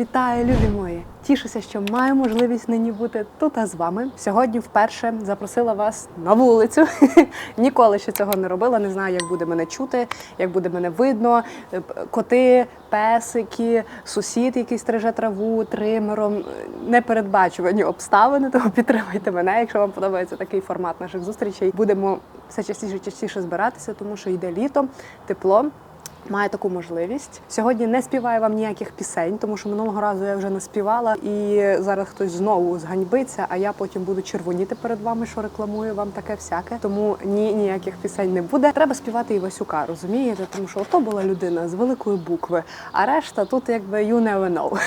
Вітаю, любі мої! Тішуся, що маю можливість нині бути тут а з вами. Сьогодні вперше запросила вас на вулицю. Ніколи ще цього не робила. Не знаю, як буде мене чути, як буде мене видно. Е, Коти, песики, сусід, який стриже траву тримером. Непередбачувані обставини. Тому підтримайте мене, якщо вам подобається такий формат наших зустрічей. Будемо все частіше частіше збиратися, тому що йде літо, тепло. Маю таку можливість. Сьогодні не співаю вам ніяких пісень, тому що минулого разу я вже не співала, і зараз хтось знову зганьбиться, а я потім буду червоніти перед вами, що рекламую вам таке всяке. Тому ні, ніяких пісень не буде. Треба співати Івасюка, розумієте? Тому що ото була людина з великої букви, а решта тут якби you never know.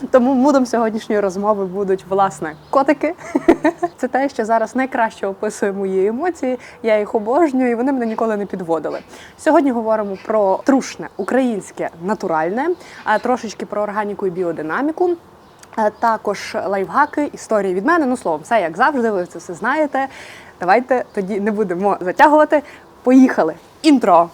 Тому мудом сьогоднішньої розмови будуть власне котики. Це те, що зараз найкраще описує мої емоції. Я їх обожнюю, і вони мене ніколи не підводили. Сьогодні говоримо про трушне українське натуральне, а трошечки про органіку і біодинаміку. Е, Також лайфхаки, історії від мене. Ну словом, все як завжди, ви це все знаєте. Давайте тоді не будемо затягувати. Поїхали! Інтро!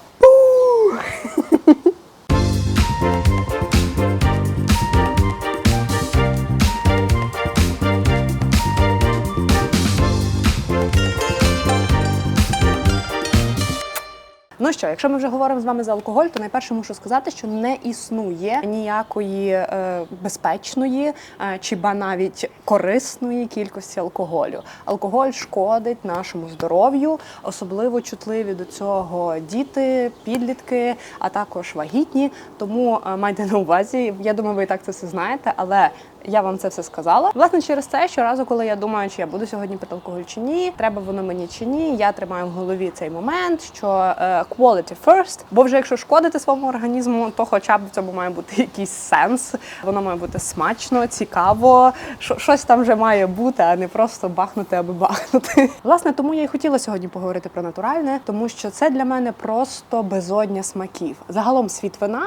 Що, якщо ми вже говоримо з вами за алкоголь, то найперше мушу сказати, що не існує ніякої е, безпечної е, чи ба навіть корисної кількості алкоголю. Алкоголь шкодить нашому здоров'ю, особливо чутливі до цього діти, підлітки, а також вагітні. Тому е, майте на увазі. Я думаю, ви і так це все знаєте, але я вам це все сказала. Власне, через це щоразу, коли я думаю, чи я буду сьогодні пити алкоголь чи ні, треба воно мені чи ні. Я тримаю в голові цей момент, що е, quality first, бо вже якщо шкодити своєму організму, то хоча б в цьому має бути якийсь сенс. Воно має бути смачно, цікаво, щось там вже має бути, а не просто бахнути аби бахнути. Власне, тому я і хотіла сьогодні поговорити про натуральне, тому що це для мене просто безодня смаків. Загалом світ вина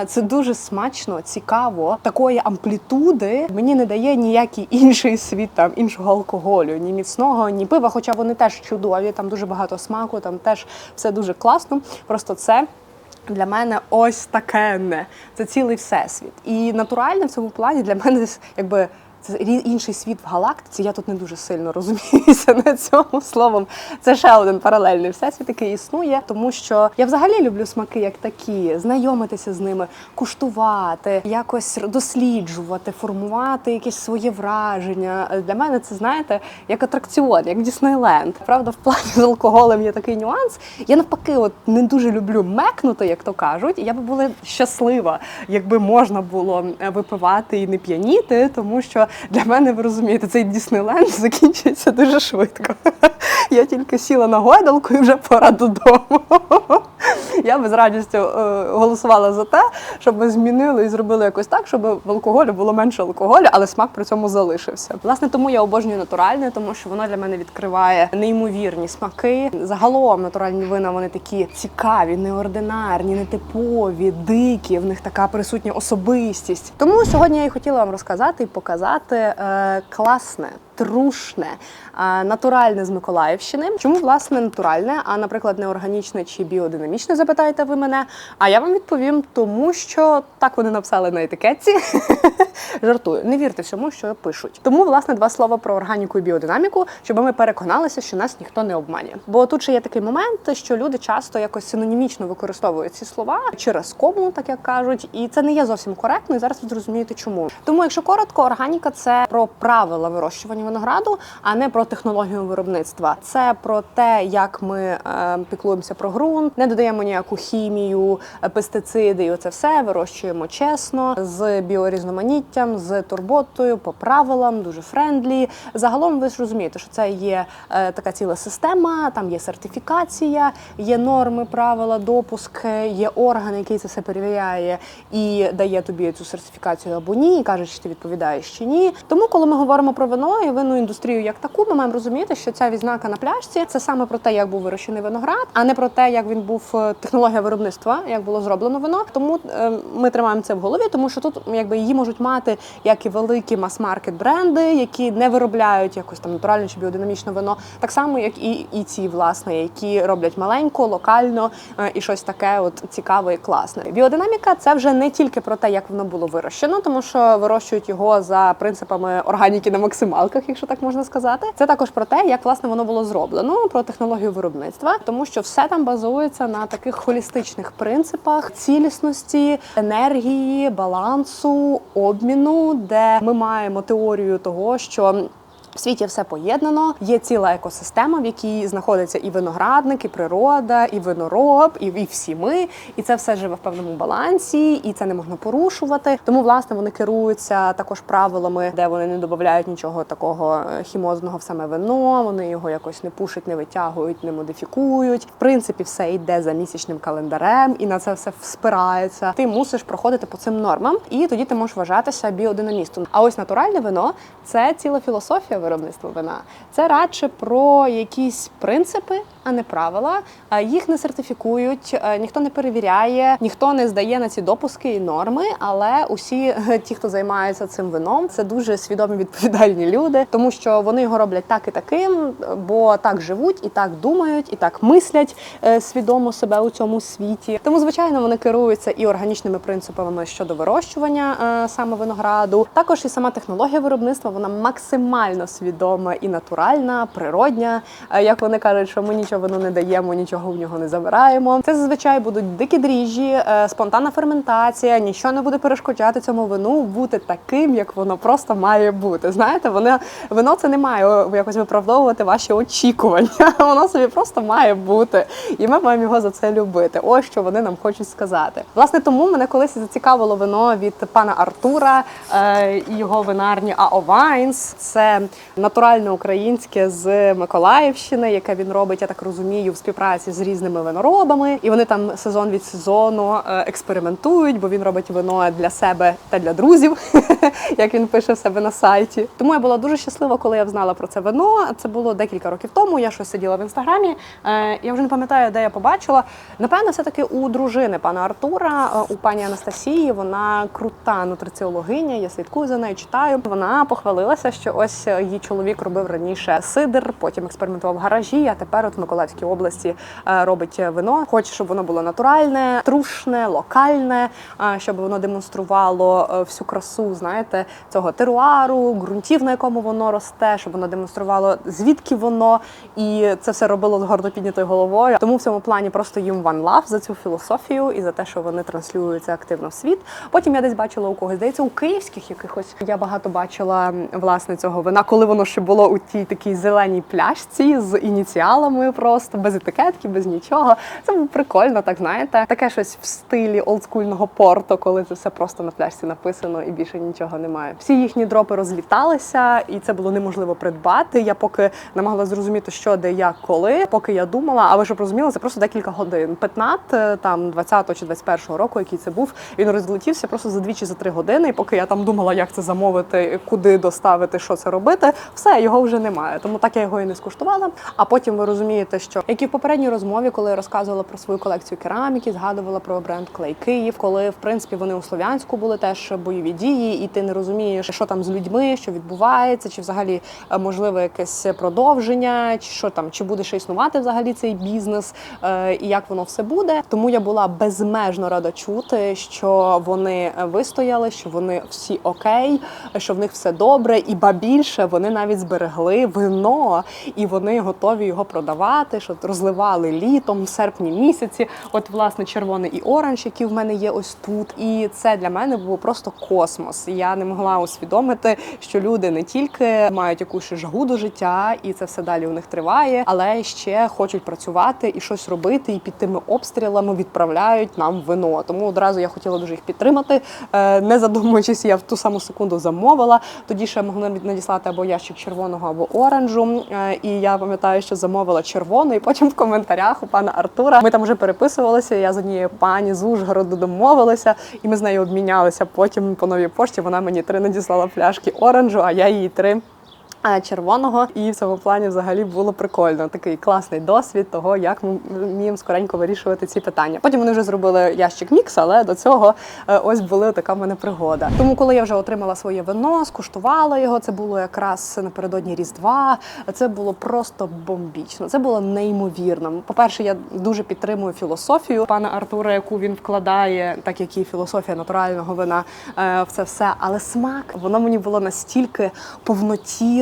е, це дуже смачно, цікаво, такої амплітуди мені не дає ніякий інший світ там іншого алкоголю, ні міцного, ні пива. Хоча вони теж чудові, там дуже багато смаку, там теж все дуже класно. Просто це. Для мене ось таке не це цілий всесвіт. І натуральне в цьому плані для мене якби це інший світ в галактиці. Я тут не дуже сильно розуміюся на цьому словом. Це ще один паралельний всесвіт, який існує, тому що я взагалі люблю смаки як такі, знайомитися з ними, куштувати, якось досліджувати, формувати якісь своє враження. Для мене це знаєте, як атракціон, як Діснейленд. Правда, в плані з алкоголем є такий нюанс. Я навпаки, от не дуже люблю мекнути, як то кажуть. Я би була щаслива, якби можна було е, випивати і не п'яніти, тому що для мене ви розумієте, цей Діснейленд закінчується дуже швидко. Я тільки сіла на гойдалку і вже пора додому. Я би з радістю е, голосувала за те, щоб ми змінили і зробили якось так, щоб в алкоголі було менше алкоголю, але смак при цьому залишився. Власне, тому я обожнюю натуральне, тому що воно для мене відкриває неймовірні смаки. Загалом натуральні вина вони такі цікаві, неординарні, нетипові, дикі. В них така присутня особистість. Тому сьогодні я і хотіла вам розказати і показати е, класне. Трушне, натуральне з Миколаївщини. Чому власне натуральне, а наприклад, не органічне чи біодинамічне, запитаєте ви мене? А я вам відповім, тому що так вони написали на етикетці. Жартую, не вірте всьому, що пишуть. Тому, власне, два слова про органіку і біодинаміку, щоб ми переконалися, що нас ніхто не обманює. Бо тут ще є такий момент, що люди часто якось синонімічно використовують ці слова через кому, так як кажуть, і це не є зовсім коректно. І зараз ви зрозумієте, чому. Тому, якщо коротко, органіка це про правила вирощування винограду, а не про технологію виробництва. Це про те, як ми е, піклуємося про ґрунт, не додаємо ніяку хімію, е, пестициди, і оце все вирощуємо чесно з біорізноманіттям, з турботою, по правилам, дуже френдлі. Загалом ви ж розумієте, що це є е, така ціла система, там є сертифікація, є норми, правила, допуск, є орган, який це все перевіряє і дає тобі цю сертифікацію або ні, і каже, чи ти відповідаєш чи ні. Тому, коли ми говоримо про вино, і винну індустрію як таку, ми маємо розуміти, що ця відзнака на пляшці це саме про те, як був вирощений виноград, а не про те, як він був е, технологія виробництва, як було зроблено вино. Тому е, ми тримаємо це в голові, тому що тут якби її можуть мати як і великі мас-маркет бренди, які не виробляють якось там натуральне чи біодинамічне вино, так само як і, і ці власне, які роблять маленько, локально е, і щось таке, от цікаве і класне. Біодинаміка це вже не тільки про те, як воно було вирощено, тому що вирощують його за принципами органіки на максималках, якщо так можна сказати. Це також про те, як власне воно було зроблено, про технологію виробництва, тому що все там базується на таких холістичних принципах цілісності, енергії, балансу, обміну, де ми маємо теорію того, що в світі все поєднано. Є ціла екосистема, в якій знаходиться і виноградник, і природа, і винороб, і, і всі ми. І це все живе в певному балансі, і це не можна порушувати. Тому власне вони керуються також правилами, де вони не додають нічого такого е, хімозного в саме вино. Вони його якось не пушать, не витягують, не модифікують. В принципі, все йде за місячним календарем, і на це все спирається. Ти мусиш проходити по цим нормам, і тоді ти можеш вважатися біодинамістом. А ось натуральне вино це ціла філософія виробництва вина. Це радше про якісь принципи, а не правила. Їх не сертифікують, е, ніхто не перевіряє, ніхто не здає на ці допуски і норми. Але усі е, ті, хто займається цим вином, це дуже свідомі відповідальні люди, тому що вони його роблять так і таким, бо так живуть, і так думають, і так мислять е, свідомо себе у цьому світі. Тому, звичайно, вони керуються і органічними принципами щодо вирощування саме винограду. Також і сама технологія виробництва вона максимально свідома і натуральна, природня. Е, Як вони кажуть, що ми нічого вину не даємо, нічого в нього не забираємо. Це зазвичай будуть дикі дріжджі, е, спонтанна ферментація, нічого не буде перешкоджати цьому вину бути таким, як воно просто має бути. Знаєте, воно вино це не має якось виправдовувати ваші очікування. Воно собі просто має бути, і ми маємо його за це любити. Ось що вони нам хочуть сказати. Власне, тому мене колись зацікавило вино від пана Артура е, і його винарні АО Вайнс. Це натуральне українське з Миколаївщини, яке він робить, я так розумію, в співпраці з різними виноробами. І вони там сезон від сезону е, експериментують, бо він робить вино для себе та для друзів, як він пише в себе на сайті. Тому я була дуже щаслива, коли я знала про це вино. Це було декілька років тому. Я щось сиділа в інстаграмі. Е, Я вже не пам'ятаю, де я побачила. Напевно, все таки у дружини пана Артура, е, у пані Анастасії. Вона крута нутриціологиня. Я слідкую за нею, читаю. Вона похвалилася, що ось її чоловік робив раніше сидр, потім експериментував в гаражі. А тепер, от в Миколаївській області, е, робить вино. Хоче, щоб воно було натуральне, трушне, локальне, е, щоб воно демонструвало е, всю красу, знаєте, цього теруару, ґрунтів, на якому воно росте, щоб воно демонструвало звідки воно, і це все робило з гордо піднятою головою. Тому в цьому плані просто їм one love за цю філософію і за те, що вони транслюються активно в світ. Потім я десь бачила у когось, здається, у київських якихось. Я багато бачила власне цього вина, коли воно ще було у тій такій зеленій пляшці з ініціалами, просто без етикетки, без нічого. Це було прикольно, так знаєте. Таке щось в стилі олдскульного порту, коли це все просто на пляшці написано і більше нічого немає. Всі їхні дропи розліталися, і це було неможливо придбати. Я поки намагалася зрозуміти, що де, як, коли. Поки я думала, а ви щоб розуміли, це просто декілька годин. Петнат е, там 20-го чи 21-го року, який це був, він розлетівся просто за дві чи за три години. І поки я там думала, як це замовити, куди доставити, що це робити, все його вже немає. Тому так я його і не скуштувала. А потім ви розумієте, що як і в попередній розмові, коли я розказувала про свою колекцію кераміки, згадувала про бренд Клей Київ, коли в принципі вони у Слов'янську були теж бойові дії, і ти не розумієш, що там з людьми, що відбувається, чи взагалі е, можливо якесь продовження, чи що там, чи буде ще існувати взагалі цей бізнес, е, і як воно все буде. Тому я була безмежно рада чути, що вони вистояли, що вони всі окей, що в них все добре, і ба більше вони навіть зберегли вино, і вони готові його продавати, що розливали літом, в серпні місяці. От власне червоний і оранж, які в мене є ось тут. І це для мене був просто космос. Я не могла усвідомити, що люди не тільки мають якусь жагу до життя, і це все далі у них триває, але ще хочуть працювати і щось робити, і під тими обстрілами відправляють нам вино. Тому одразу я хотіла дуже їх підтримати, Е, не задумуючись, я в ту саму секунду замовила. Тоді ще могли надіслати або ящик червоного, або оранжу. Е, І я пам'ятаю, що замовила червоний. Потім в коментарях у пана Артура ми там вже переписувалися. Я з однією пані з Ужгороду домовилася, і ми з нею обмінялися. Потім по новій пошті вона мені три надіслала пляшки оранжу, а я їй три. Червоного, і в цьому плані взагалі було прикольно. Такий класний досвід того, як ми вміємо скоренько вирішувати ці питання. Потім вони вже зробили ящик мікс, але до цього е, ось була така в мене пригода. Тому, коли я вже отримала своє вино, скуштувала його, це було якраз напередодні Різдва. Це було просто бомбічно. Це було неймовірно. По-перше, я дуже підтримую філософію пана Артура, яку він вкладає, так як і філософія натурального вина е, в це все. Але смак воно мені було настільки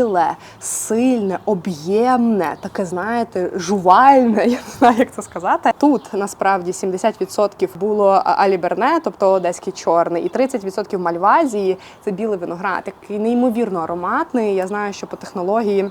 повнотіле, сильне, об'ємне, таке, знаєте, жувальне. Я не знаю, як це сказати. Тут насправді 70% було аліберне, тобто одеський чорний, і 30% мальвазії це білий виноград, який неймовірно ароматний. Я знаю, що по технології.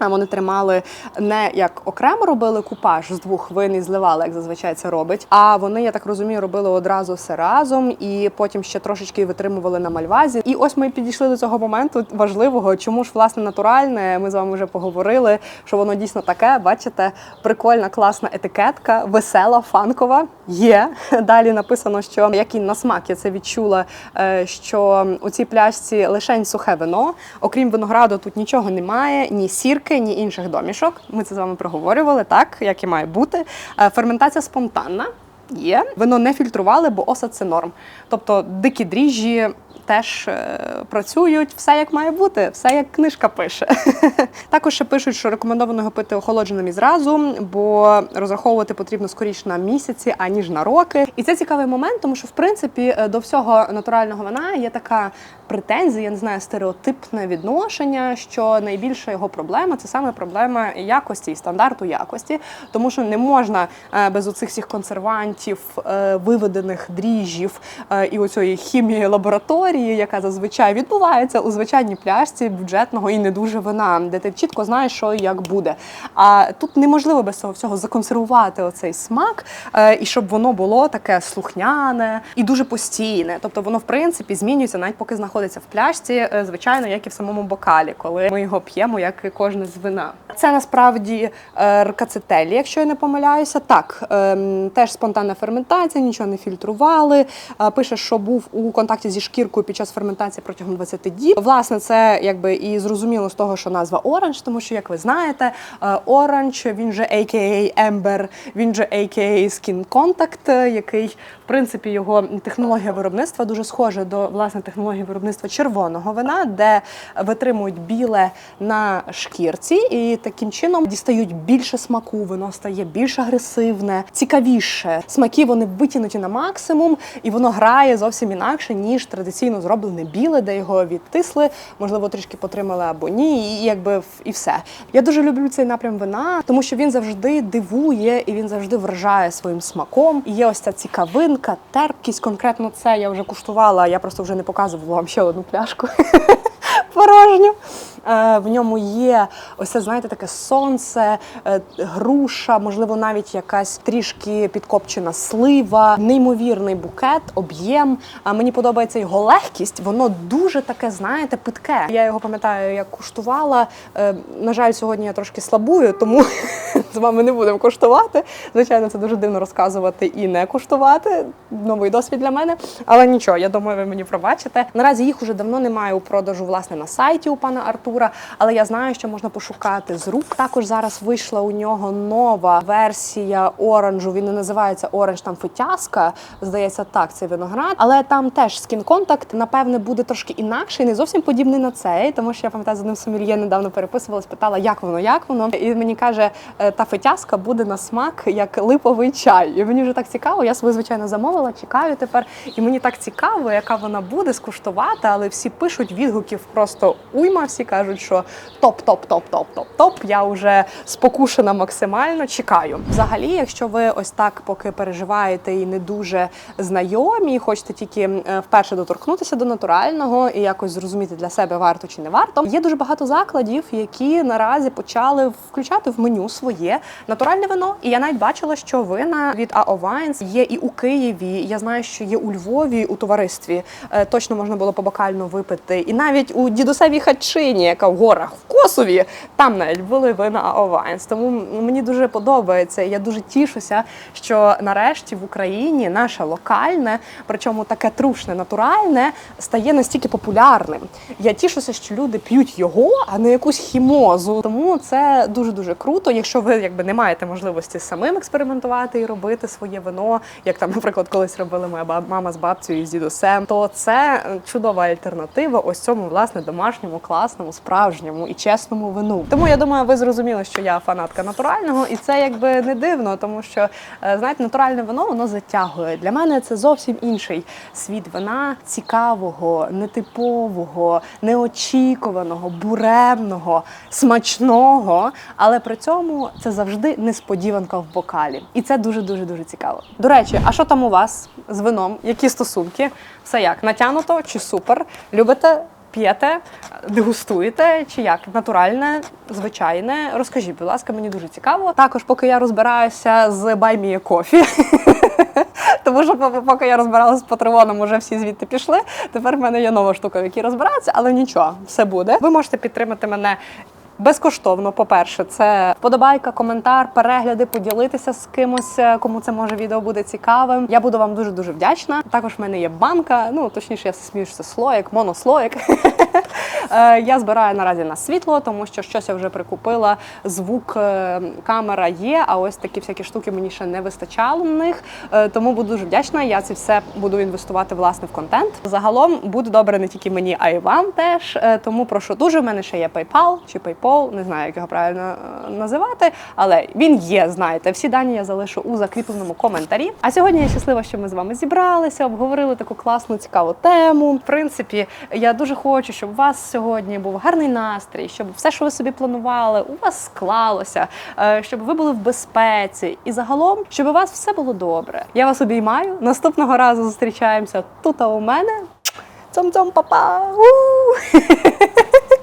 Вони тримали не як окремо робили купаж з двох вин і зливали, як зазвичай це робить. А вони, я так розумію, робили одразу все разом і потім ще трошечки витримували на мальвазі. І ось ми підійшли до цього моменту важливого. Чому ж власне натуральне? Ми з вами вже поговорили, що воно дійсно таке. Бачите, прикольна, класна етикетка, весела, фанкова. Є далі написано, що як і на смак я це відчула, е, що у цій пляшці лишень сухе вино. Окрім винограду, тут нічого немає, ні сірки, ні інших домішок. Ми це з вами проговорювали, так як і має бути. Е, Ферментація спонтанна. Є вино не фільтрували, бо осад це норм. Тобто дикі дріжджі теж е, працюють, все як має бути, все як книжка пише. Також ще пишуть, що рекомендовано його пити охолодженим і зразу, бо розраховувати потрібно скоріше на місяці, аніж на роки. І це цікавий момент, тому що в принципі е, до всього натурального вина є така претензія, я не знаю, стереотипне відношення, що найбільша його проблема це саме проблема якості і стандарту якості, тому що не можна е, без оцих всіх консервантів, е, виведених дріжджів е, і оцієї хімії лабораторії, яка зазвичай відбувається у звичайній пляшці бюджетного і не дуже вина, де ти чітко знаєш, що і як буде. А тут неможливо без цього всього законсервувати оцей смак, е, і щоб воно було таке слухняне і дуже постійне. Тобто воно в принципі змінюється навіть поки знаходиться в пляшці, звичайно, як і в самому бокалі, коли ми його п'ємо, як і кожне з вина. Це насправді ркацетелі, якщо я не помиляюся. Так, ем, теж спонтанна ферментація, нічого не фільтрували. Е, Пише, що був у контакті зі шкіркою під час ферментації протягом 20 діб. Власне, це якби і зрозуміло з того, що назва оранж, тому що, як ви знаєте, е, оранж, він же AKA Ember, він же AKA Skin Contact, е, який, в принципі, його технологія виробництва дуже схожа до власне технології виробництва червоного вина, де витримують біле на шкірці, і таким чином дістають більше смаку, вино стає більш агресивне, цікавіше. Смаки вони витягнуті на максимум, і воно грає зовсім інакше, ніж традиційно зроблене біле, де його відтисли, можливо, трішки потримали або ні, і якби і все. Я дуже люблю цей напрям вина, тому що він завжди дивує і він завжди вражає своїм смаком. І є ось ця цікавинка, терпкість. Конкретно це я вже куштувала. Я просто вже не показувала вам ще одну пляшку порожню. Е, В ньому є це, знаєте, таке сонце, е, груша, можливо, навіть якась трішки підкопчена слива, неймовірний букет, об'єм. А мені подобається його легкість. Воно дуже таке, знаєте, питке. Я його пам'ятаю, як куштувала. Е, На жаль, сьогодні я трошки слабую, тому з вами не будемо куштувати. Звичайно, це дуже дивно розказувати і не куштувати. Новий досвід для мене. Але нічого, я думаю, ви мені пробачите. Наразі їх уже давно немає у продажу власне на сайті у пана Артура, але я знаю, що можна пошукати з рук. Також зараз вийшла у нього нова версія оранжу. Він не називається оранж, там фитяска. Здається, так, це виноград. Але там теж скін контакт, напевне, буде трошки інакший, не зовсім подібний на цей, тому що я пам'ятаю, з одним сомельє недавно переписувалась, питала, як воно, як воно. І мені каже, «Е, та фитяска буде на смак як липовий чай. І мені вже так цікаво. Я собі, звичайно, замовила, чекаю тепер. І мені так цікаво, яка вона буде скуштувати, але всі пишуть відгуків просто уйма. Всі кажуть, що топ, топ, топ, топ, топ, топ. Я вже спокушена максимально. Чекаю. Взагалі, якщо ви ось так поки переживаєте і не дуже знайомі, хочете тільки е, вперше доторкнутися до натурального і якось зрозуміти для себе варто чи не варто. Є дуже багато закладів, які наразі почали включати в меню своє натуральне вино. І я навіть бачила, що вина від AO Wines є і у Києві. Я знаю, що є у Львові у товаристві. Е, Точно можна було побокально випити. І навіть у дідусевій хатчині, яка в горах в Косові, там навіть були вина Овайнс. Тому мені дуже подобається. Я дуже тішуся, що нарешті в Україні наше локальне, причому таке трушне, натуральне, стає настільки популярним. Я тішуся, що люди п'ють його, а не якусь хімозу. Тому це дуже дуже круто. Якщо ви якби не маєте можливості самим експериментувати і робити своє вино, як там, наприклад, колись робили моя мама з бабцею і з дідусем, то це чудова альтернатива ось цьому власне домашньому, класному, справжньому і чесному вину. Тому я думаю, ви зрозуміли, що я фанатка натурального, і це якби не дивно, тому що е, знаєте, натуральне вино воно затягує. Для мене це зовсім інший світ вина, цікавого, нетипового, неочікуваного, буремного, смачного, але при цьому це завжди несподіванка в бокалі. І це дуже дуже дуже цікаво. До речі, а що там у вас з вином? Які стосунки? Все як натянуто чи супер? Любите? П'єте, дегустуєте чи як? Натуральне, звичайне. Розкажіть, будь ласка, мені дуже цікаво. Також, поки я розбираюся з баймія кофі. тому що поки я розбиралася з патреоном, уже всі звідти пішли. Тепер в мене є нова штука, в якій розбиратися, але нічого, все буде. Ви можете підтримати мене. Безкоштовно, по-перше, це вподобайка, коментар, перегляди, поділитися з кимось, е, кому це може відео буде цікавим. Я буду вам дуже дуже вдячна. Також в мене є банка. Ну точніше, я смію, що це слоїк, монослоїк. Е, Я збираю наразі на світло, тому що щось я вже прикупила. Звук, е, камера є, а ось такі всякі штуки мені ще не вистачало на них. Тому буду дуже вдячна. Я це все буду інвестувати власне в контент. Загалом буде добре не тільки мені, а й вам теж. Тому прошу дуже. У мене ще є PayPal чи PayPal, не знаю, як його правильно е, називати, але він є. Знаєте, всі дані я залишу у закріпленому коментарі. А сьогодні я щаслива, що ми з вами зібралися, обговорили таку класну цікаву тему. В принципі, я дуже хочу, щоб у вас сьогодні був гарний настрій, щоб все, що ви собі планували, у вас склалося, е, щоб ви були в безпеці, і загалом, щоб у вас все було добре. Я вас обіймаю. Наступного разу зустрічаємося тут а у мене. Цом-цом, папа!